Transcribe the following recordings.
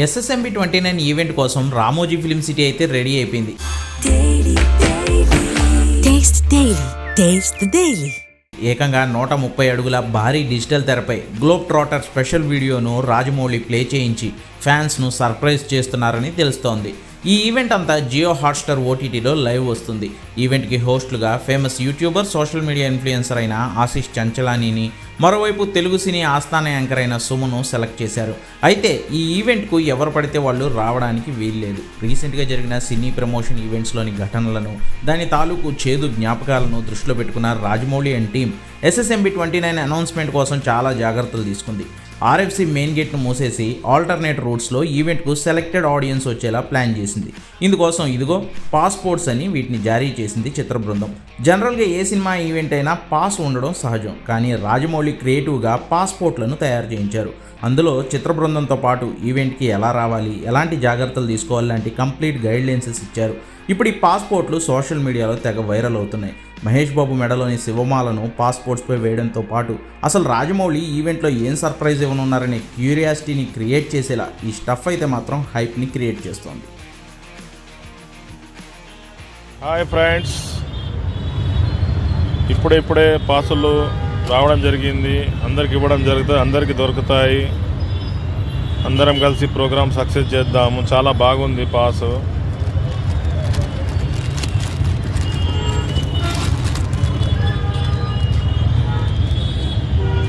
SSMB twenty nine event కోసం Ramoji film city అయితే ready అయిపోయింది. ఏకంగా నూట ముప్పై అడుగుల భారీ డిజిటల్ తెరపై గ్లోబ్ ట్రాటర్ స్పెషల్ వీడియోను రాజమౌళి ప్లే చేయించి ఫ్యాన్స్ను సర్ప్రైజ్ చేస్తున్నారని తెలుస్తోంది. ఈ ఈవెంట్ అంతా జియో హాట్స్టార్ ఓటీటీలో లైవ్ వస్తుంది. ఈవెంట్కి హోస్టులుగా famous YouTuber social media influencer అయిన ఆశీష్ చంచలానీని మరోవైపు తెలుగు సినీ ఆస్థాన యాంకర్ అయిన సుమను సెలెక్ట్ చేశారు. అయితే ఈ ఈవెంట్కు ఎవరు పడితే వాళ్ళు రావడానికి వీల్లేదు. రీసెంట్గా జరిగిన సినీ ప్రమోషన్ ఈవెంట్స్లోని ఘటనలను దాని తాలూకు చేదు జ్ఞాపకాలను దృష్టిలో పెట్టుకున్న Rajamouli and team SSMB twenty nine announcement కోసం చాలా జాగ్రత్తలు తీసుకుంది. ఆర్ఎఫ్సి మెయిన్ గేట్ను మూసేసి ఆల్టర్నేట్ రూట్స్లో ఈవెంట్కు సెలెక్టెడ్ ఆడియన్స్ వచ్చేలా ప్లాన్ చేసింది. ఇందుకోసం ఇదిగో పాస్పోర్ట్స్ అని వీటిని జారీ చేసింది చిత్ర బృందం. జనరల్గా ఏ సినిమా ఈవెంట్ అయినా పాస్ ఉండడం సహజం. కానీ రాజమౌళి క్రియేటివ్గా పాస్పోర్ట్లను తయారు చేయించారు. అందులో చిత్ర బృందంతో పాటు ఈవెంట్కి ఎలా రావాలి ఎలాంటి జాగ్రత్తలు తీసుకోవాలి లాంటి కంప్లీట్ గైడ్లైన్సెస్ ఇచ్చారు. ఇప్పుడు ఈ పాస్పోర్ట్లు సోషల్ మీడియాలో తెగ వైరల్ అవుతున్నాయి. మహేష్ బాబు మెడలోని శివమాలను పాస్పోర్ట్స్పై వేయడంతో పాటు అసలు రాజమౌళి ఈవెంట్లో ఏం సర్ప్రైజ్ ఇవ్వనున్నారనే క్యూరియాసిటీని క్రియేట్ చేసేలా ఈ స్టఫ్ అయితే మాత్రం హైప్ని క్రియేట్ చేస్తోంది. హాయ్ ఫ్రెండ్స్ ఇప్పుడే ఇప్పుడే పాసులు రావడం జరిగింది. అందరికి ఇవ్వడం జరుగుతుంది. అందరికీ దొరుకుతాయి. అందరం కలిసి ప్రోగ్రామ్ సక్సెస్ చేద్దాము. చాలా బాగుంది పాసు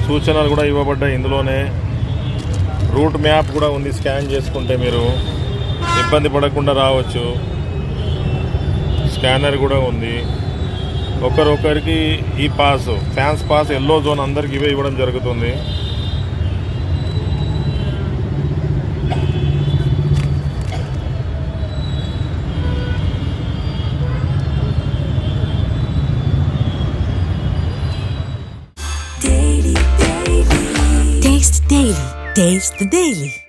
సూచనలు కూడా ఇవ్వబడ్డాయి. ఇందులోనే రూట్ మ్యాప్ కూడా ఉంది. స్కాన్ చేసుకుంటే మీరు ఇబ్బంది పడకుండా రావచ్చు. స్కానర్ కూడా ఉంది. ఒకరొకరికి ఈ pass fans pass yellow zone అందరికి ఇవే ఇవ్వడం జరుగుతుంది. Taste the Daily.